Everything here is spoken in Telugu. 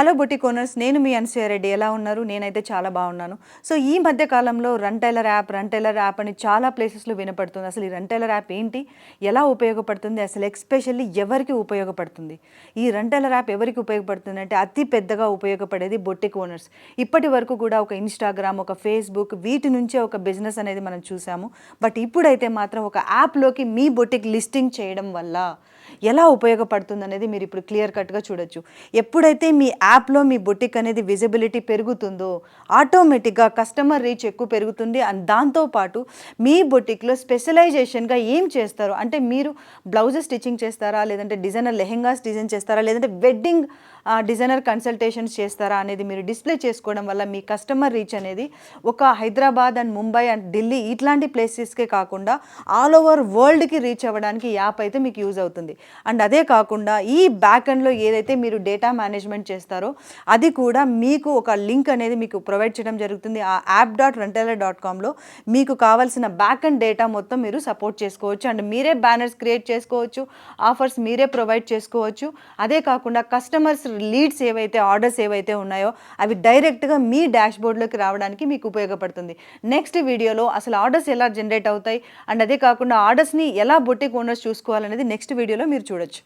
హలో బొటిక్ ఓనర్స్ నేను మీ అనసూయ రెడ్డి. ఎలా ఉన్నారు? నేనైతే చాలా బాగున్నాను. సో ఈ మధ్య కాలంలో రెంటైలర్ యాప్ రెంటైలర్ యాప్ అని చాలా ప్లేసెస్లో వినపడుతుంది. అసలు ఈ రెంటైలర్ యాప్ ఏంటి? ఎలా ఉపయోగపడుతుంది? అసలు ఎక్స్పెషల్లీ ఎవరికి ఉపయోగపడుతుంది? ఈ రంటైలర్ యాప్ ఎవరికి ఉపయోగపడుతుంది అంటే అతి పెద్దగా ఉపయోగపడేది బొటిక్ ఓనర్స్ ఇప్పటి వరకు కూడా ఒక ఇన్స్టాగ్రామ్ ఒక ఫేస్బుక్ వీటి నుంచే ఒక బిజినెస్ అనేది మనం చూసాము. బట్ ఇప్పుడైతే మాత్రం ఒక యాప్లోకి మీ బొటిక్ లిస్టింగ్ చేయడం వల్ల ఎలా ఉపయోగపడుతుంది అనేది మీరు ఇప్పుడు క్లియర్ కట్గా చూడొచ్చు. ఎప్పుడైతే మీ యాప్ యాప్లో మీ బొటిక్ అనేది విజిబిలిటీ పెరుగుతుందో ఆటోమేటిక్గా కస్టమర్ రీచ్ ఎక్కువ పెరుగుతుంది. అండ్ దాంతోపాటు మీ బొటిక్లో స్పెషలైజేషన్గా ఏం చేస్తారు అంటే మీరు బ్లౌజెస్ స్టిచ్చింగ్ చేస్తారా లేదంటే డిజైనర్ లెహెంగాస్ డిజైన్ చేస్తారా లేదంటే వెడ్డింగ్ డిజైనర్ కన్సల్టేషన్స్ చేస్తారా అనేది మీరు డిస్ప్లే చేసుకోవడం వల్ల మీ కస్టమర్ రీచ్ అనేది ఒక హైదరాబాద్ అండ్ ముంబై అండ్ ఢిల్లీ ఇట్లాంటి ప్లేసెస్కే కాకుండా ఆల్ ఓవర్ వరల్డ్కి రీచ్ అవ్వడానికి యాప్ అయితే మీకు యూజ్ అవుతుంది. అండ్ అదే కాకుండా ఈ బ్యాక్ ఎండ్లో ఏదైతే మీరు డేటా మేనేజ్మెంట్ చేస్తారో అది కూడా మీకు ఒక లింక్ అనేది మీకు ప్రొవైడ్ చేయడం జరుగుతుంది. ఆ యాప్ డాట్ రెంటైలర్ డాట్ కామ్లో మీకు కావాల్సిన బ్యాక్ అండ్ డేటా మొత్తం మీరు సపోర్ట్ చేసుకోవచ్చు. అండ్ మీరే బ్యానర్స్ క్రియేట్ చేసుకోవచ్చు ఆఫర్స్ మీరే ప్రొవైడ్ చేసుకోవచ్చు. అదే కాకుండా కస్టమర్స్ లీడ్స్ ఏవైతే ఆర్డర్స్ ఏవైతే ఉన్నాయో అవి డైరెక్ట్గా మీ డాష్ బోర్డ్లోకి రావడానికి మీకు ఉపయోగపడుతుంది. నెక్స్ట్ వీడియోలో అసలు ఆర్డర్స్ ఎలా జనరేట్ అవుతాయి? అండ్ అదే కాకుండా ఆర్డర్స్ని ఎలా బొటిక్ ఓనర్స్ చూసుకోవాలనేది నెక్స్ట్ వీడియోలో మీరు చూడొచ్చు.